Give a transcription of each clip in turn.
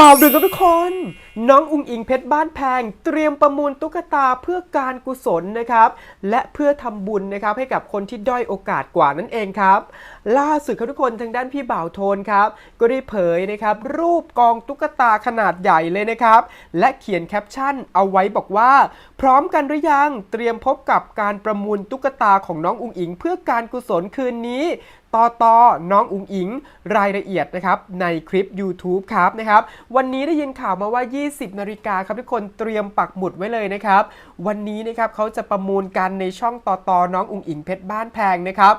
ข่าวดึกครับทุกคน น้องอุงอิงเพชรบ้านแพง เตรียมประมูลตุ๊กตาเพื่อการกุศลนะครับ และเพื่อทำบุญนะครับให้กับคนที่ด้อยโอกาสกว่านั่นเองครับ ล่าสุดครับทุกคนทางด้านพี่บ่าวโทนครับ ก็ได้เผยนะครับรูปกองตุ๊กตาขนาดใหญ่เลยนะครับ และเขียนแคปชั่นเอาไว้บอกว่า พร้อมกันหรือยังเตรียมพบกับการประมูลตุ๊กตาของน้องอุงอิง เพื่อการกุศลคืนนี้ต่อต่อน้องอุงอิง รายละเอียดนะครับในคลิป YouTube ครับนะครับ วันนี้ได้ยินข่าวมาว่า 20 นาฬิกาครับทุกคนเตรียมปักหมุดไว้เลยนะครับ วันนี้นะครับเขาจะประมูลกันในช่องต่อต่อน้องอุงอิงเพชรบ้านแพงนะครับ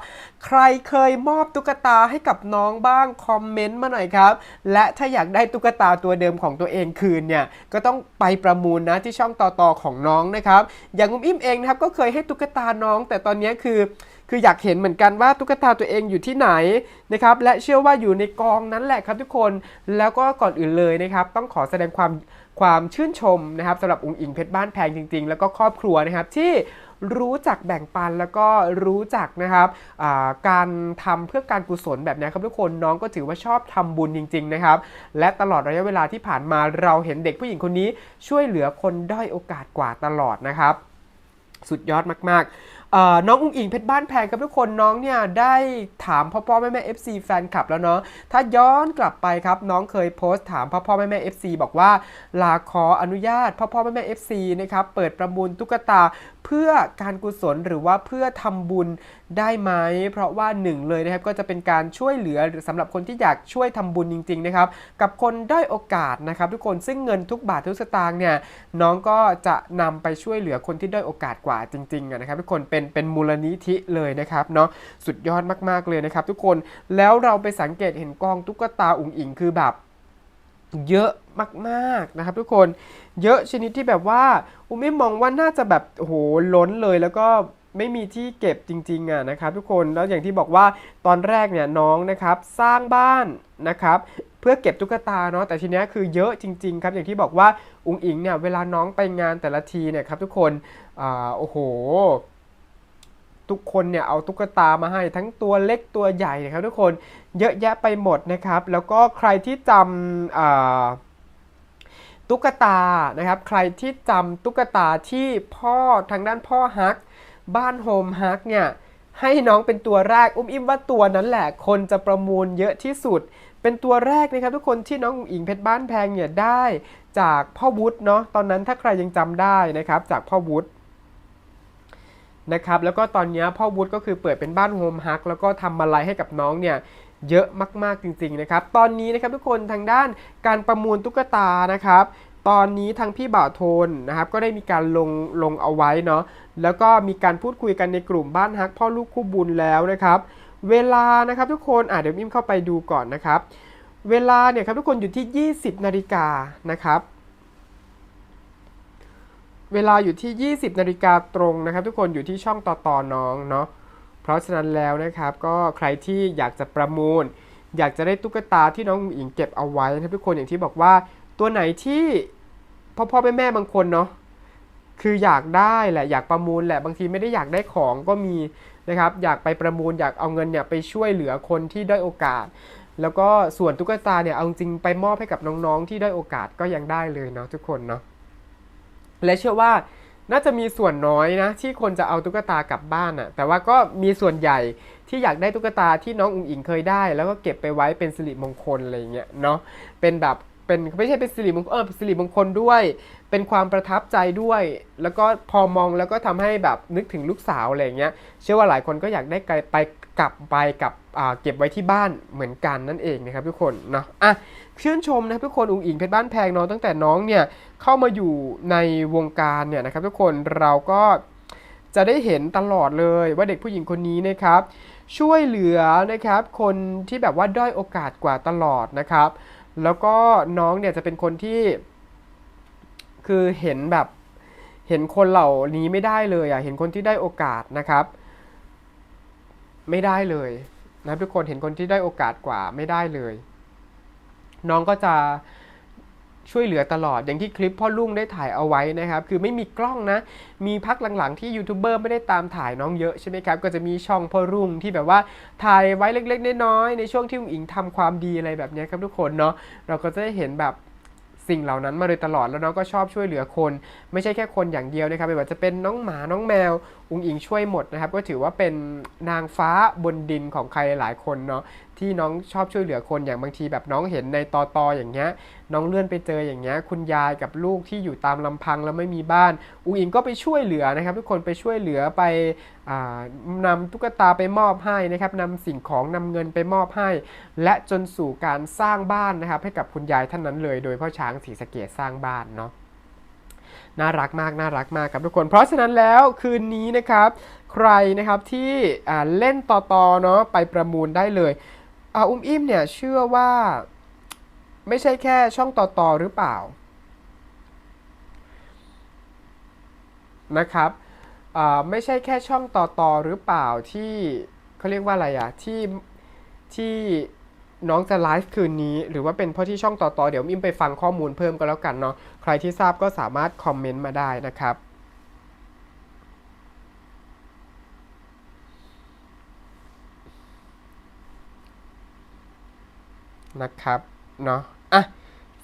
ใครเคยมอบอบตุ๊กตาให้กับน้องบ้างคอมเมนต์มาหน่อยครับ และถ้าอยากได้ตุ๊กตาตัวเดิมของตัวเองคืนเนี่ยก็ต้องไปประมูลนะที่ช่องต่อต่อของน้องนะครับ อย่างอุ้มอิ่มเองนะครับก็เคยให้ตุ๊กตาน้อง แต่ตอนนี้คือคืออยากเห็นเหมือนกันว่าตุ๊กตาตัวเองอยู่ที่ไหนนะครับและเชื่อว่าอยู่ในกองนั้นแหละครับทุกคนแล้วก็ก่อนอื่นเลยนะครับ ต้องขอแสดงความความชื่นชมนะครับสำหรับอุงอิงเพชรบ้านแพงจริง ๆ แล้วก็ครอบครัวนะครับที่ รู้จักแบ่งปันแล้วก็รู้จักนะครับการทำเพื่อการกุศลแบบนี้ครับทุกคนน้องก็ถือว่าชอบทำบุญจริง ๆ นะครับ และตลอดระยะเวลาที่ผ่านมาเราเห็นเด็กผู้หญิงคนนี้ช่วยเหลือคนด้อยโอกาสกว่าตลอดนะครับ สุดยอดมากๆน้องอุ้งอิงเพชรบ้านแพงครับทุกคนน้องเนี่ยได้ถามพ่อพ่อแม่แม่ FC แฟนคลับแล้วเนาะถ้าย้อนกลับไปครับน้องเคยโพสต์ถามพ่อพ่อแม่แม่ FC บอกว่าลาขออนุญาตพ่อพ่อแม่แม่ FC นะครับเปิดประมูลตุ๊กตาเพื่อการกุศลหรือว่าเพื่อทำบุญได้ไหม เพราะว่าหนึ่งเลยนะครับก็จะเป็นการช่วยเหลือหรือสำหรับคนที่อยากช่วยทำบุญจริงๆนะครับกับคนด้อยโอกาสนะครับทุกคนซึ่งเงินทุกบาททุกสตางค์เนี่ยน้องก็จะนำไปช่วยเหลือคนที่ด้อยโอกาสกว่าจริงๆนะครับทุกคนเป็นเป็นมูลนิธิเลยนะครับเนาะสุดยอดมากๆเลยนะครับ ทุกคนแล้วเราไปสังเกตเห็นกองตุ๊กตาอุ๋งอิงคือแบบเยอะมากๆนะครับ ทุกคนเยอะชนิดที่แบบว่าอุ้มไม่มองว่าน่าจะแบบโหล้นเลยแล้วก็ไม่มีที่เก็บจริงๆอะนะครับ ทุกคนแล้วอย่างที่บอกว่าตอนแรกเนี่ยน้องนะครับสร้างบ้านนะครับเพื่อเก็บตุ๊กตาเนาะแต่ทีเนี้ยคือเยอะจริงๆครับอย่างที่บอกว่าอุ๋งอิงเนี่ยเวลาน้องไปงานแต่ละทีเนี่ยครับทุกคนอ่าโอ้โห ทุกคนเนี่ยเอาตุ๊กตามาให้ทั้งตัวเล็กตัวใหญ่นะครับทุกคนเยอะแยะไปหมดนะครับ แล้วก็ใครที่จำตุ๊กตานะครับ ใครที่จำตุ๊กตาที่พ่อทางด้านพ่อฮัก บ้านโฮมฮักเนี่ยให้น้องเป็นตัวแรกอุ้มอิ่มว่าตัวนั้นแหละคนจะประมูลเยอะที่สุด เป็นตัวแรกนะครับทุกคนที่น้องอุ๋งอิงเพชรบ้านแพงเนี่ยได้จากพ่อวุฒิเนาะตอนนั้นถ้าใครยังจำได้นะครับจากพ่อวุฒิ นะครับแล้วก็ตอนนี้พ่อวุฒิก็คือเปิดเป็นบ้านโฮมฮักแล้วก็ทำมาลัยให้กับน้องเนี่ยเยอะมากๆจริงๆนะครับ ตอนนี้นะครับทุกคนทางด้านการประมูลตุ๊กตานะครับ ตอนนี้ทางพี่บ่าวโทนนะครับก็ได้มีการลงลงเอาไว้เนาะแล้วก็มีการพูดคุยกันในกลุ่มบ้านฮักพ่อลูกคู่บุญแล้วนะครับ เวลานะครับทุกคนอะเดี๋ยวมิมเข้าไปดูก่อนนะครับ เวลาเนี่ยครับทุกคนอยู่ที่ 20 นาฬิกานะครับ เวลาอยู่ที่ 20 นาฬิกาตรงนะครับ ทุกคนอยู่ที่ช่องต่อต่อน้องเนาะเพราะฉะนั้นแล้วนะครับ ก็ใครที่อยากจะประมูล อยากจะได้ตุ๊กตาที่น้องอุ๋งอิงเก็บเอาไว้นะครับทุกคนอย่างที่บอกว่าตัวไหนที่พ่อพ่อแม่แม่บางคนเนาะคืออยากได้แหละอยากประมูลแหละบางทีไม่ได้อยากได้ของก็มีนะครับ อยากไปประมูลอยากเอาเงินเนี่ยไปช่วยเหลือคนที่ได้อยโอกาส แล้วก็ส่วนตุ๊กตาเนี่ยเอาจริงไปมอบให้กับน้องๆที่ได้อยโอกาสก็ยังได้เลยเนาะทุกคนเนาะ และเชื่อว่าน่าจะมีส่วนน้อยนะที่คนจะเอาตุ๊กตากลับบ้านอะ่ะแต่ว่าก็มีส่วนใหญ่ที่อยากได้ตุ๊กตาที่น้องอุ๋งอิงเคยได้ แล้วก็เก็บไปไว้เป็นสิริมงคลอะไรเงี้ยเนาะเป็นแบบเป็นไม่ใช่เป็นสิริมงคลเออสิริมงคลด้วย เป็นความประทับใจด้วย แล้วก็พอมองแล้วก็ทำให้แบบนึกถึงลูกสาวอะไรเงี้ยเชื่อว่าหลายคนก็อยากได้ไปไป กลับไปกับเก็บไว้ที่บ้านเหมือนกันนั่นเองนะครับทุกคนเนาะอะชื่นชมนะทุกคนอุ๋งอิงเพชรบ้านแพงเนาะตั้งแต่น้องเนี่ยเข้ามาอยู่ในวงการเนี่ยนะครับทุกคนเราก็จะได้เห็นตลอดเลยว่าเด็กผู้หญิงคนนี้นะครับ ช่วยเหลือนะครับคนที่แบบว่าด้อยโอกาสกว่าตลอดนะครับ แล้วก็น้องเนี่ยจะเป็นคนที่ คือเห็นแบบเห็นคนเหล่านี้ไม่ได้เลยอะเห็นคนที่ได้โอกาสนะครับ ไม่ได้เลยนะทุกคนเห็นคนที่ได้โอกาสกว่าไม่ได้เลย น้องก็จะช่วยเหลือตลอดอย่างที่คลิปพ่อลุงได้ถ่ายเอาไว้นะครับ คือไม่มีกล้องนะ มีพักหลังๆที่ยูทูบเบอร์ไม่ได้ตามถ่ายน้องเยอะใช่ไหมครับ ก็จะมีช่องพ่อรุ่งที่แบบว่าถ่ายไว้เล็กๆน้อยๆในช่วงที่อุ๋งอิงทำความดีอะไรแบบนี้ครับทุกคนเนาะเราก็จะได้เห็นแบบสิ่งเหล่านั้นมาโดยตลอดแล้วน้องก็ชอบช่วยเหลือคน ไม่ใช่แค่คนอย่างเดียวนะครับไม่ว่าจะเป็นน้องหมาน้องแมว อุงอิงช่วยหมดนะครับ ก็ถือว่าเป็นนางฟ้าบนดินของใครหลายคนเนาะที่น้องชอบช่วยเหลือคนอย่างบางทีแบบน้องเห็นในตอตออย่างเงี้ย น้องเลื่อนไปเจออย่างเงี้ย คุณยายกับลูกที่อยู่ตามลำพังแล้วไม่มีบ้าน อุงอิงก็ไปช่วยเหลือนะครับ ทุกคนไปช่วยเหลือไปอ่านำตุ๊กตาไปมอบให้นะครับนำสิ่งของนำเงินไปมอบให้ และจนสู่การสร้างบ้านนะครับ ให้กับคุณยายท่านนั้นเลย โดยพ่อช้างศรีสะเกดสร้างบ้านเนาะ น่ารักมากน่ารักมากครับทุกคน เพราะฉะนั้นแล้วคืนนี้นะครับใครนะครับที่เล่นต่อตอเนาะไปประมูลได้เลยอาอุ้มอิ่มเนี่ยเชื่อว่าไม่ใช่แค่ช่องต่อตอหรือเปล่านะครับไม่ใช่แค่ช่องต่อตอหรือเปล่าที่เขาเรียกว่าอะไรอะที่ที่ น้องจะไลฟ์คืนนี้ หรือว่าเป็นเพราะที่ช่องต่อตอเดี๋ยวอิ่มไปฟังข้อมูลเพิ่มก็แล้วกันเนาะใครที่ทราบก็สามารถคอมเมนต์มาได้นะครับนะครับเนาะอะ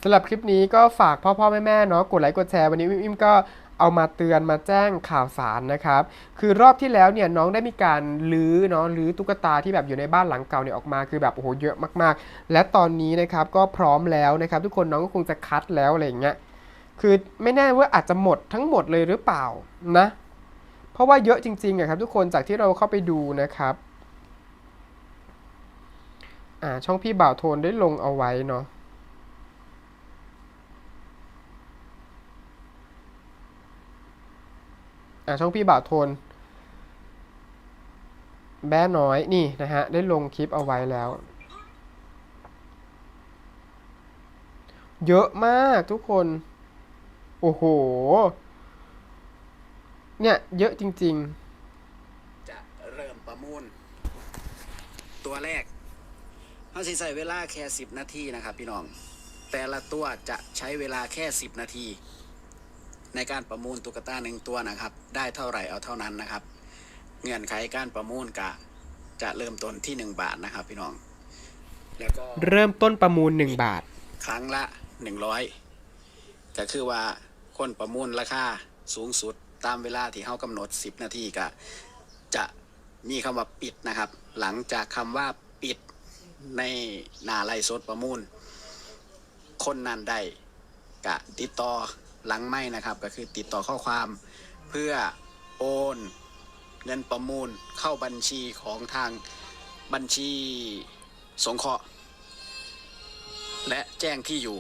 สำหรับคลิปนี้ก็ฝากพ่อพ่อแม่แม่ๆเนาะกดไลค์กดแชร์วันนี้อิมก็ เอามาเตือนมาแจ้งข่าวสารนะครับ คือรอบที่แล้วเนี่ยน้องได้มีการลื้อเนาะลื้อตุ๊กตาที่แบบอยู่ในบ้านหลังเก่าเนี่ยออกมาคือแบบโอ้โหเยอะมากๆ และตอนนี้นะครับก็พร้อมแล้วนะครับ ทุกคนน้องก็คงจะคัดแล้วอะไรอย่างเงี้ยคือไม่แน่ว่าอาจจะหมดทั้งหมดเลยหรือเปล่านะเพราะว่าเยอะจริงๆอะครับทุกคนจากที่เราเข้าไปดูนะครับอ่าช่องพี่บ่าวโทนได้ลงเอาไว้เนาะ อ่าช่องพี่บ่าวโทน แบ้น้อยนี่นะฮะ ได้ลงคลิปเอาไว้แล้ว เยอะมากทุกคน โอ้โห เนี่ย เยอะจริงจะเริ่มประมูล ตัวแรกเขาสิใส่เวลาแค่สิบนาทีนะครับพี่น้อง แต่ละตัวจะใช้เวลาแค่สิบนาที ในการประมูลตุ๊กตาหนึ่งตัวนะครับ ได้เท่าไหร่เอาเท่านั้นนะครับ เงื่อนไขการประมูลกะจะเริ่มต้นที่หนึ่งบาทนะครับ พี่น้อง แล้วก็ๆเริ่มต้นประมูล 1 บาท ครั้งละหนึ่งร้อยก็คือว่าคนประมูลราคาสูงสุดตามเวลาที่เขากำหนด 10 นาทีก็จะมีคำว่าปิดนะครับ หลังจากคำว่าปิดในหนาไลฟ์สดประมูล คนนั้นได้กะติดต่อ หลังไม่นะครับ ก็คือติดต่อข้อความเพื่อโอนเงินประมูลเข้าบัญชีของทางบัญชีสงเคราะห์ และแจ้งที่อยู่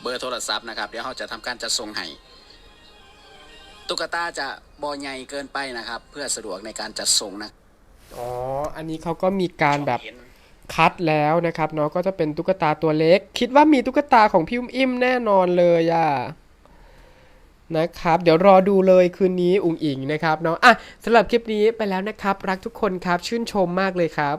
เบอร์โทรศัพท์นะครับ เดี๋ยวเราจะทำการจัดส่งให้ตุ๊กตาจะบอใหญ่เกินไปนะครับ เพื่อสะดวกในการจัดส่งนะอ๋อ อันนี้เขาก็มีการแบบ เห็น คัดแล้วนะครับเนาะก็จะเป็นตุ๊กตาตัวเล็ก คิดว่ามีตุ๊กตาของพี่อุ้มอิ่มแน่นอนเลยอะนะครับ เดี๋ยวรอดูเลยคืนนี้อุ๋งอิงนะครับเนาะอะสำหรับคลิปนี้ไปแล้วนะครับ รักทุกคนครับชื่นชมมากเลยครับ